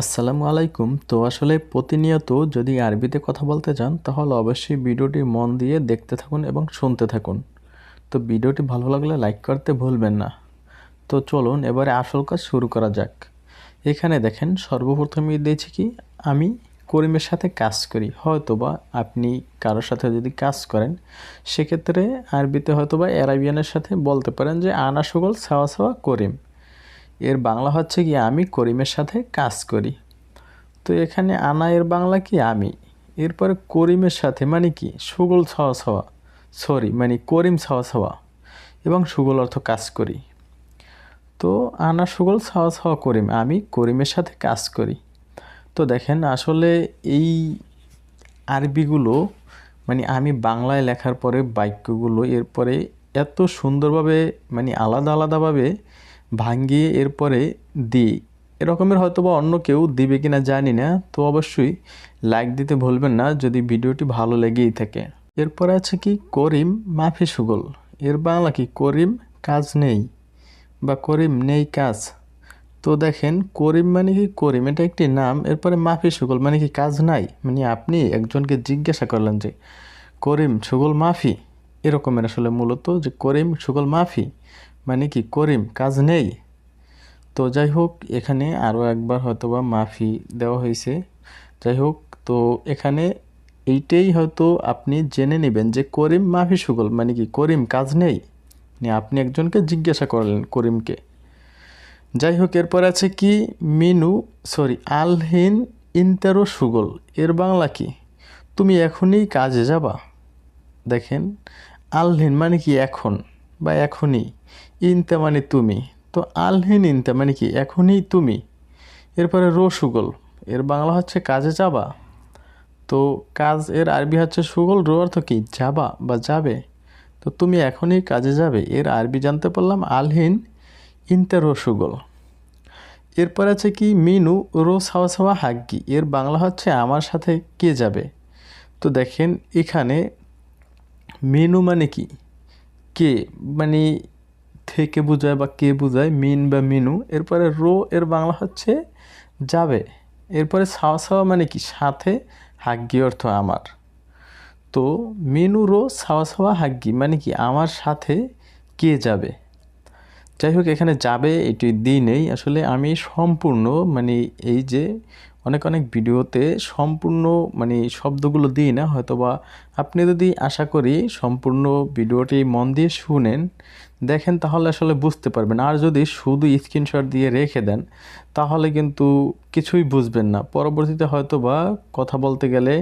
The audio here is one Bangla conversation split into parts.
আসসালামু আলাইকুম। তো আসলে প্রতিনিয়ত যদি আরবিতে কথা বলতে চান তাহলে অবশ্যই ভিডিওটি মন দিয়ে দেখতে থাকুন এবং শুনতে থাকুন। তো ভিডিওটি ভালো লাগলে লাইক করতে ভুলবেন না। তো চলুন, এবারে আসল কাজ শুরু করা যাক। এখানে দেখেন, সর্বপ্রথমে দিয়েছি কি? আমি করিমের সাথে কাজ করি। হয়তোবা আপনি কারোর সাথে যদি কাজ করেন, সেক্ষেত্রে আরবিতে হয়তোবা অ্যারাবিয়ানের সাথে বলতে পারেন যে আনা সুগল সাওয়া সাওয়া করিম। এর বাংলা হচ্ছে কি, আমি করিমের সাথে কাজ করি। তো এখানে আনা এর বাংলা কি, আমি। এরপরে করিমের সাথে মানে কি, সুগল ছাওয়া ছাওয়া সরি মানে করিম ছাওয়া ছাওয়া এবং সুগল অর্থ কাজ করি। তো আনা, সুগল ছাওয়া ছাওয়া করিম, আমি করিমের সাথে কাজ করি। তো দেখেন আসলে এই আরবিগুলো মানে আমি বাংলায় লেখার পরে বাক্যগুলো এরপরে এত সুন্দরভাবে মানে আলাদা আলাদাভাবে ভাঙ্গিয়ে এরপরে দিই এরকমের হয়তো বা অন্য কেউ দিবে কিনা জানি না, তো অবশ্যই লাইক দিতে ভুলবেন না যদি ভিডিওটি ভালো লেগেই থাকে। এরপরে আছে কি? করিম মাফি সুগল। এর বাংলা কি? করিম কাজ নেই বা করিম নেই কাজ। তো দেখেন, করিম মানে কি করিম? এটা একটি নাম, এরপরে মাফি সুগল মানে কি কাজ নাই? মানে আপনি একজনকে জিজ্ঞাসা করলেন যে, করিম সুগল মাফি? এরকমের আসলে মূলত যে করিম সুগল মাফি। মানে কি করিম? কাজ নেই? তো যাই হোক, এখানে আরও একবার হয়তোবা মাফি দেওয়া হয়েছে। যাই হোক, তো এখানে এইটাই হয়তো আপনি জেনে নেবেন যে করিম মাফি সুগল মানে কি করিম কাজ নেই? আপনি একজনকে জিজ্ঞাসা করলেন করিমকে। যাই হোক, এরপর আছে কি? মিনু, সরি, আলহিন ইন্তেরো সুগল, এর বাংলা কি? তুমি এখনই কাজে যাবা। দেখেন, আলহিন মানে কি এখন? বা এখনই। ইনতে মানে তুমি। তো আলহিন ইনতে মানে কি? এখনই তুমি। এরপরে রো সুগল এর বাংলা হচ্ছে কাজে যাবা। তো কাজ এর আরবি হচ্ছে সুগল, রো অর্থ কি? যাবা বা যাবে। তো তুমি এখনই কাজে যাবে। এর আরবি জানতে পারলাম আলহিন ইনতে রো সুগল এরপর আছে কি? মিনু, রো, সাওয়া সাওয়া, হাগ্গি। এর বাংলা হচ্ছে আমার সাথে কে যাবে? তো দেখেন এখানে মেনু মানে কি? কে মানে থেকে বোঝায় বা কে বোঝায়, মিন বা মিনু, এরপরে রো এর বাংলা হচ্ছে যাবে। এরপরে সাওয়া সাওয়া মানে কি? সাথে হাগ্গি অর্থ আমার। তো মিনু, রো, সাওয়া সাওয়া, হাগ্গি মানে কি? আমার সাথে কে যাবে? যাই হোক, এখানে যাবে এটি দিই নেই। আসলে আমি সম্পূর্ণ মানে এই যে অনেক অনেক ভিডিওতে সম্পূর্ণ মানে শব্দগুলো দিই না, হয়তোবা আপনি যদি আশা করি সম্পূর্ণ ভিডিওটি মন দিয়ে শুনেন, দেখেন তাহলে আসলে বুঝতে পারবেন। আর যদি শুধু স্ক্রিনশট দিয়ে রেখে দেন, তাহলে কিন্তু কিছুই বুঝবেন না। পরবর্তীতে হয়তো বা কথা বলতে গেলে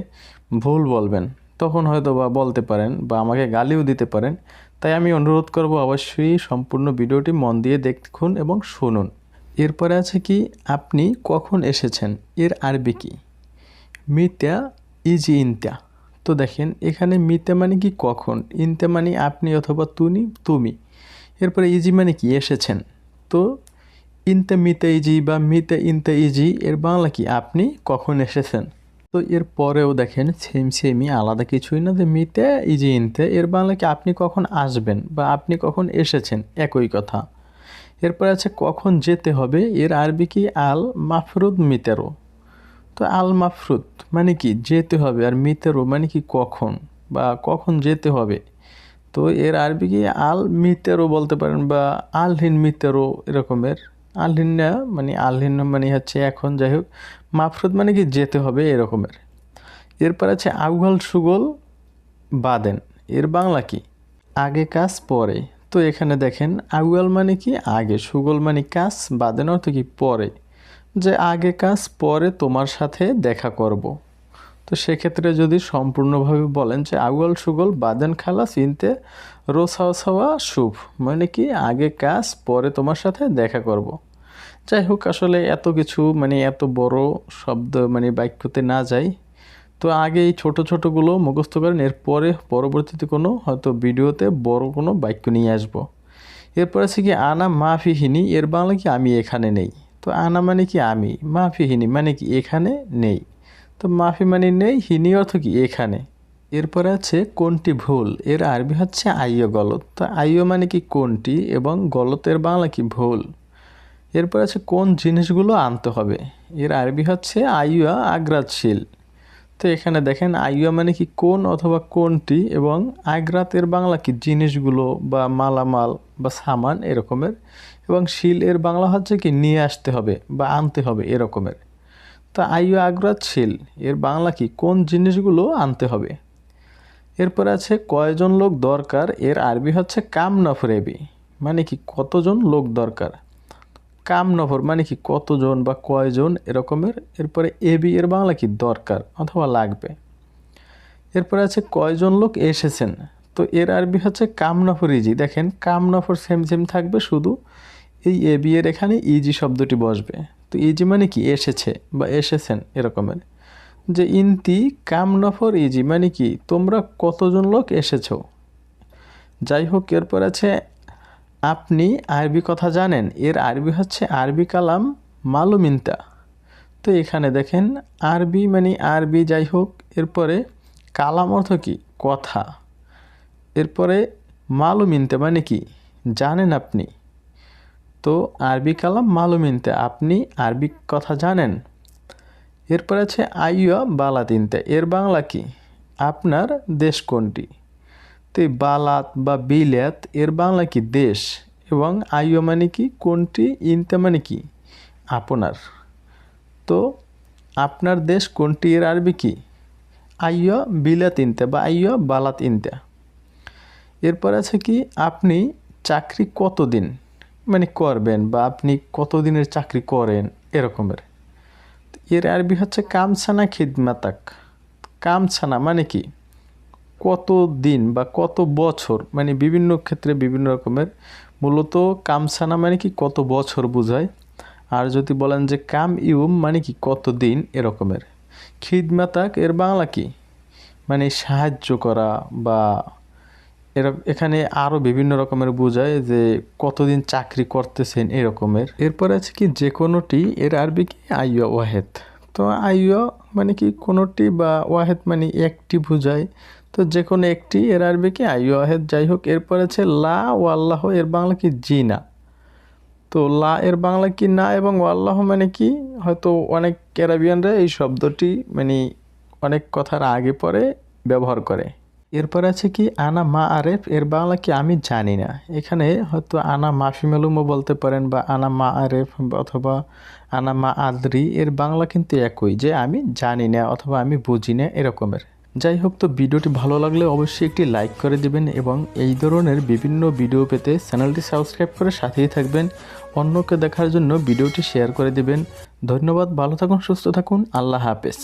ভুল বলবেন। তখন হয়তো বা বলতে পারেন বা আমাকে গালিও দিতে পারেন। তাই আমি অনুরোধ করব অবশ্যই সম্পূর্ণ ভিডিওটি মন দিয়ে দেখুন এবং শুনুন। এরপরে আছে কি, আপনি কখন এসেছেন? এর আরবি কি? মিত্যা ইজি ইনতা তো দেখেন, এখানে মিতে মানে কি কখন? ইনতে মানে আপনি অথবা তুমি তুমি। এরপরে ইজি মানে কি, এসেছেন। তো ইনতে মিতে ইজি বা মিতে ইনতে ইজি, এর বাংলা কি, আপনি কখন এসেছেন? তো এর পরেও দেখেন সেম সেমই আলাদা কিছুই না যে মিতে ইজি ইনতে এর বাংলা কি, আপনি কখন আসবেন বা আপনি কখন এসেছেন, একই কথা। এরপর আছে কখন যেতে হবে, এর আরবি কি আল মাফরুদ মিতেরো? তো আল মাফরুদ মানে কি যেতে হবে আর মিতেরো মানে কি কখন বা কখন যেতে হবে? তো এর আরবি কি আল মিতেরো বলতে পারেন বা আলহিন মিতেরো এরকমের। আলহিন মানে আলহিন মানে হচ্ছে এখন যাই হোক, মাফরুদ মানে কি যেতে হবে এরকমের। এরপর আছে আউহাল সুগল বাদেন, এর বাংলা কি? আগে কাজ পরে। তো এখানে দেখেন আগুয়াল মানে কি? আগে। সুগল মানে কাজ, বাদেন অর্থ কি? পরে। যে আগে কাজ, পরে তোমার সাথে দেখা করব। তো সেক্ষেত্রে যদি সম্পূর্ণভাবে বলেন যে আগুয়াল সুগল, বাদেন, খালা, চিনতে রোসাওয়া সাওয়া, শুভ। মানে কি? আগে কাজ, পরে তোমার সাথে দেখা করব। যাই হোক, আসলে এত কিছু মানে এত বড় শব্দ মানে বাক্যতে না যাই তো আগে এই ছোটো ছোটোগুলো মুখস্থ করেন, এরপরে পরবর্তীতে কোনো হয়তো ভিডিওতে বড় কোনো বাক্য নিয়ে আসব। এরপর আছে কি, আনা মাফিহিনি, এর বাংলা কি আমি এখানে নেই? তো আনা মানে কি আমি? মাফিহিনি মানে কি এখানে নেই? তো মাফি মানে নেই, হিনি অর্থ কি এখানে? এরপরে আছে কোনটি ভুল? এর আরবি হচ্ছে আইয় গলত। তো আইয় মানে কি কোনটি এবং গলতের বাংলা কি ভুল? এরপর আছে কোন জিনিসগুলো আনতে হবে? এর আরবি হচ্ছে আইয়া আগ্রাতশীল। তো এখানে দেখেন আইয়া মানে কি কোন অথবা কোনটি এবং আগ্রাতের বাংলা কি? জিনিসগুলো বা মালামাল বা সামান এরকমের এবং শিল এর বাংলা হচ্ছে কি, নিয়ে আসতে হবে বা আনতে হবে এরকমের। তা আইয়া আগ্রাত, শিল এর বাংলা কি? কোন জিনিসগুলো আনতে হবে? এরপর আছে, কয়জন লোক দরকার? এর আরবি হচ্ছে কাম নফরেবি মানে কি কতজন লোক দরকার? কাম নফর মানে কি কতজন বা কয়জন এরকমের? এরপরে এবি এর বাংলা কি দরকার অথবা লাগবে? এরপরে আছে কয়জন লোক এসেছেন? তো এর আরবি হচ্ছে কাম নফর ইজি। দেখেন কাম নফর সেম সেম থাকবে শুধু এই এ, বি, এর এখানে ইজি শব্দটি বসবে। তো ইজি মানে কি এসেছে বা এসেছেন এরকমের। যে ইনতি কাম নফর ইজি মানে কি তোমরা কতজন লোক এসেছ? যাই হোক, এরপর আছে আপনি আরবি কথা জানেন, এর আরবি হচ্ছে আরবি কালাম মালুমিনতা। তো এখানে দেখেন, আরবি মানে আরবি যাই হোক, এরপরে কালাম অর্থ কি? কথা। এরপরে মালুমিনতে মানে কি? জানেন আপনি। তো আরবি কালাম মালুমিনতে, আপনি আরবি কথা জানেন। এরপরে আছে আইয়া বালাতিনতে, এর বাংলা কি? আপনার দেশ কোনটি? তো এই বালাত বা বিলাত এর বাংলা কি দেশ? এবং আইয় মানে কি? কোনটি? ইনতে মানে কি? আপনার। তো আপনার দেশ কোনটি? এর আরবি কি? আইয় বিলাত ইনতে বা আইয় বালাত ইনতে। এরপর আছে কি? আপনি চাকরি কতদিন? মানে করবেন বা আপনি কতদিনের চাকরি করেন? এরকমের। এর আরবি হচ্ছে কামছানা খিদমাতাক। কামছানা মানে কি? কত দিন বা কত বছর মানে বিভিন্ন ক্ষেত্রে বিভিন্ন রকমের, মূলত কামসানা মানে কি কত বছর বোঝায়? আর যদি বলেন যে কাম ইউম মানে কি কত দিন এরকমের খিদমাতাক এর বাংলা কি? মানে সাহায্য করা বা এর, এখানে আরও বিভিন্ন রকমের বোঝায় যে কতদিন চাকরি করতেছেন, এরকমের। এরপর আছে কি যে কোনোটি, এর আরবি কি? আইয়া ওয়াহেদ। তো আইও মানে কি কোনোটি বা ওয়াহেদ মানে একটি বুঝায় তো যে কোনো একটি, এর আরবি কি আইও ওয়াহেদ, যাই হোক, এরপর আছে লা ও আল্লাহ, এর বাংলা কি জি না তো লা, এর বাংলা কি না এবং আল্লাহ মানে কি? হয়তো অনেক ক্যারাবিয়ানরা এই শব্দটি মানে অনেক কথার আগে পরে ব্যবহার করে। এরপর আছে কি, আনা মা আরেফ, এর বাংলা কি আমি জানি না। এখানে হয়তো আনা মাফি মালুমও বলতে পারেন বা আনা মা আরেফ অথবা আনা মা আদ্রি, এর বাংলা কিন্তু একই, যে আমি জানি না অথবা আমি বুঝি না এরকমের। যাই হোক, তো ভিডিওটি ভালো লাগলে অবশ্যই একটি লাইক করে দিবেন এবং এই ধরনের বিভিন্ন ভিডিও পেতে চ্যানেলটি সাবস্ক্রাইব করে সাথেই থাকবেন। অন্যকে দেখার জন্য ভিডিওটি শেয়ার করে দিবেন। ধন্যবাদ, ভালো থাকুন, সুস্থ থাকুন, আল্লাহ হাফেজ।